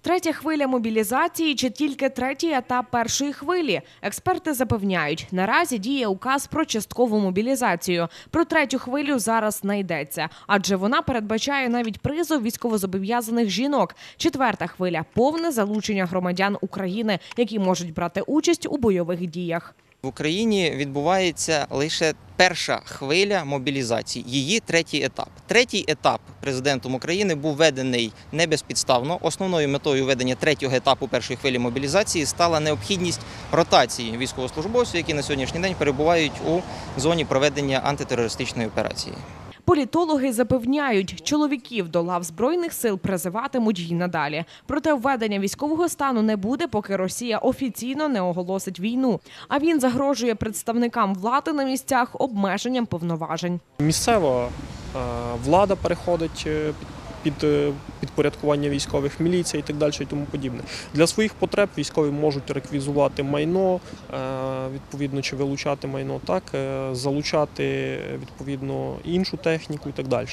Третя хвиля мобілізації чи тільки третій етап першої хвилі? Експерти запевняють, наразі діє указ про часткову мобілізацію. Про третю хвилю зараз не йдеться, адже вона передбачає навіть призов військовозобов'язаних жінок. Четверта хвиля повне залучення громадян України, які можуть брати участь у бойових діях. В Україні відбувається лише перша хвиля мобілізації, її третій етап. Третій етап президентом України був введений не безпідставно. Основною метою введення третього етапу першої хвилі мобілізації стала необхідність ротації військовослужбовців, які на сьогоднішній день перебувають у зоні проведення антитерористичної операції. Політологи запевняють, чоловіків до лав збройних сил призиватимуть й надалі. Проте введення військового стану не буде, поки Росія офіційно не оголосить війну. А він загрожує представникам влади на місцях обмеженням повноважень. Місцева е, влада переходить е, під підпорядкування військових міліцій і так далі і тому подібне. Для своїх потреб військові можуть реквізувати майно, е, відповідно, чи вилучати майно, так, е, залучати відповідно іншу техніку і так далі.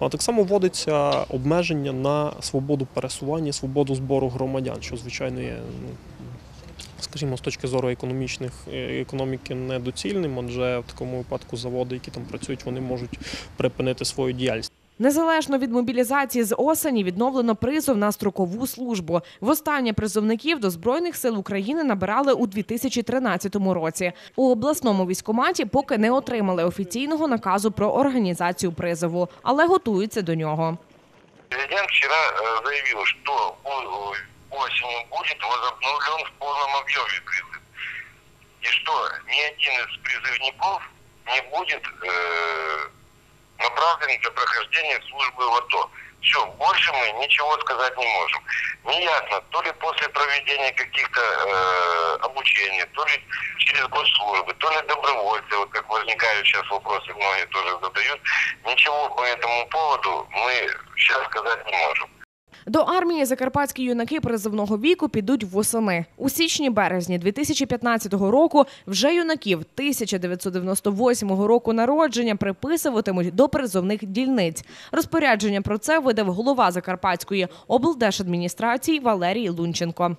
А так само вводиться обмеження на свободу пересування, свободу збору громадян, що звичайно є. ну, Скажімо, з точки зору економічних е, економіки недоцільним, адже в такому випадку заводи, які там працюють, вони можуть припинити свою діяльність. Незалежно від мобілізації з осені відновлено призов на строкову службу. Востаннє призовників до збройних сил України набирали у 2013 році. У обласному військкоматі поки не отримали офіційного наказу про організацію призову, але готуються до нього. Президент вчера э, заявил, что о- осенью будет возобновлен в полном объеме призыв. И что ни один из призывников не будет э, направлен для прохождения службы в АТО. Все, больше мы ничего сказать не можем. Неясно, то ли после проведения каких-то э, обучений, то ли через госслужбы, то ли добровольцы, вот как возникают сейчас вопросы, многие тоже задают. Ничего по этому поводу мы сейчас сказать не можем. До армії закарпатські юнаки призовного віку підуть восени. У січні-березні 2015 року вже юнаків 1998 року народження приписуватимуть до призовних дільниць. Розпорядження про це видав голова Закарпатської облдержадміністрації Валерій Лунченко.